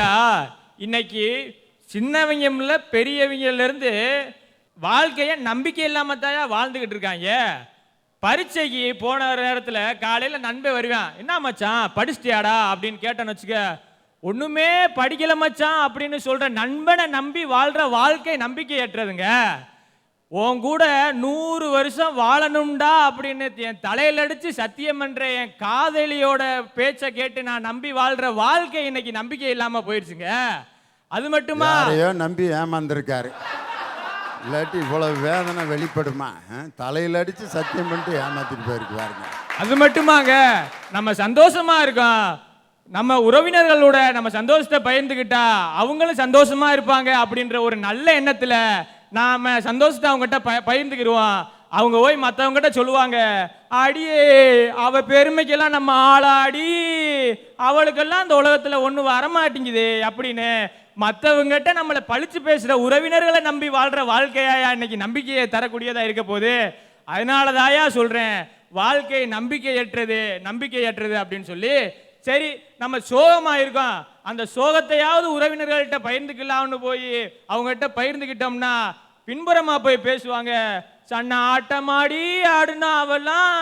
ஐயா இன்னைக்கு சின்னவங்கல பெரியவங்கலேருந்து வாழ்க்கையை வாழ்க்கைய நம்பிக்கை இல்லாமல் தாயா வாழ்ந்துகிட்டு இருக்காங்க. பரீட்சைக்கு போன நேரத்தில் காலையில் நண்பே வருவான். என்ன மச்சான் படிச்சிட்டியாடா? அப்படின்னு கேட்டேன்னு வச்சுக்க ஒன்றுமே படிக்கல மச்சான் அப்படின்னு சொல்கிற நண்பனை நம்பி வாழ்கிற வாழ்க்கை நம்பிக்கையற்றதுங்க. உன் கூட நூறு வருஷம் வாழணும்டா அப்படின்னு என் தலையில அடிச்சு சத்தியம் பண்ற என் காதலியோட பேச்சை கேட்டு நான் நம்பி வாழ்ற வாழ்க்கை இன்னைக்கு நம்பிக்கை இல்லாம போயிடுச்சுங்க. அது மட்டுமா? யாரையோ நம்பி ஏமாந்துருக்காரு. இல்லாட்டி இவ்வளவு வேதனை வெளிப்படுமா? தலையில அடிச்சு சத்தியம் பண்ணிட்டு ஏமாத்திட்டு போயிருக்கு பாருங்க. அது மட்டுமாங்க. நம்ம சந்தோஷமா இருக்கோம். நம்ம உறவினர்களோட நம்ம சந்தோஷத்தை பகிர்ந்துக்கிட்டா அவங்களும் சந்தோஷமா இருப்பாங்க அப்படின்ற ஒரு நல்ல எண்ணத்துல நாம சந்தோஷத்தை அவங்ககிட்ட ப பகிர்ந்துக்கிடுவோம் அவங்க போய் மற்றவங்ககிட்ட சொல்லுவாங்க அடியே அவ பெருமைக்கெல்லாம் நம்ம ஆளாடி. அவளுக்கெல்லாம் இந்த உலகத்தில் ஒன்று வரமாட்டேங்குது அப்படின்னு மற்றவங்ககிட்ட நம்மளை பழிச்சு பேசுகிற உறவினர்களை நம்பி வாழ்கிற வாழ்க்கையா இன்னைக்கு நம்பிக்கையை தரக்கூடியதாக இருக்க போது அதனால தாயா சொல்கிறேன் வாழ்க்கை நம்பிக்கையற்றது நம்பிக்கையற்றது அப்படின்னு சொல்லி சரி நம்ம சோகமாக இருக்கோம் அந்த சோகத்தையாவது உறவினர்கள்ட்ட பகிர்ந்துக்கலாம்னு போய் அவங்ககிட்ட பகிர்ந்துக்கிட்டோம்னா பின்புறமா போய் பேசுவாங்க. சன்ன ஆட்டமாடி ஆடுனா அவெல்லாம்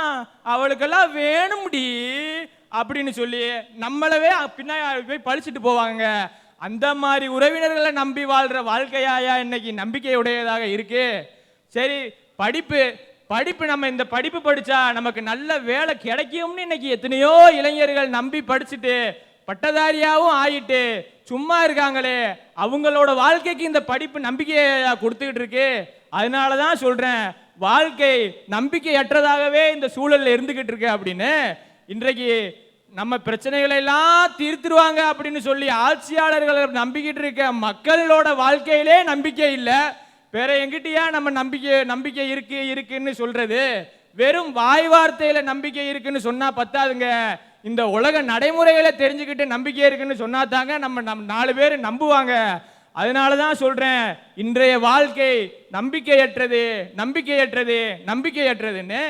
அவளுக்கெல்லாம் வேணும்டி அப்படின்னு சொல்லி நம்மளவே பின்னாடி போய் பழிச்சிட்டு போவாங்க. அந்த மாதிரி உறவினர்களை நம்பி வாழ்ற வாழ்க்கையாயா இன்னைக்கு நம்பிக்கையுடையதாக இருக்கு. சரி படிப்பு படிப்பு நம்ம இந்த படிப்பு படிச்சா நமக்கு நல்ல வேலை கிடைக்கும்னு இன்னைக்கு எத்தனையோ இளைஞர்கள் நம்பி படிச்சுட்டு பட்டதாரியாகவும் ஆயிட்டு சும்மா இருக்காங்களே. அவங்களோட வாழ்க்கைக்கு இந்த படிப்பு நம்பிக்கையை கொடுத்துக்கிட்டு இருக்கு. அதனால தான் சொல்றேன் வாழ்க்கை நம்பிக்கையற்றதாகவே இந்த சூழலில் இருந்துகிட்டு இருக்கு அப்படின்னு. இன்றைக்கு நம்ம பிரச்சனைகளை எல்லாம் தீர்த்துருவாங்க அப்படின்னு சொல்லி ஆட்சியாளர்களை நம்பிக்கிட்டு இருக்க மக்களோட வாழ்க்கையிலே நம்பிக்கை இல்லை. வேற எங்கிட்டயா நம்ம நம்பிக்கை நம்பிக்கை இருக்கு இருக்குன்னு சொல்றது? வெறும் வாய் வார்த்தையில நம்பிக்கை இருக்குன்னு சொன்னா பத்தாதுங்க. இந்த உலக நடைமுறைகளை தெரிஞ்சுக்கிட்டு நம்பிக்கை இருக்குன்னு சொன்னா தாங்க நம்ம நம் நாலு பேர் நம்புவாங்க. அதனால தான் சொல்றேன் இன்றைய வாழ்க்கை நம்பிக்கையற்றது நம்பிக்கையற்றது நம்பிக்கையற்றதுன்னு.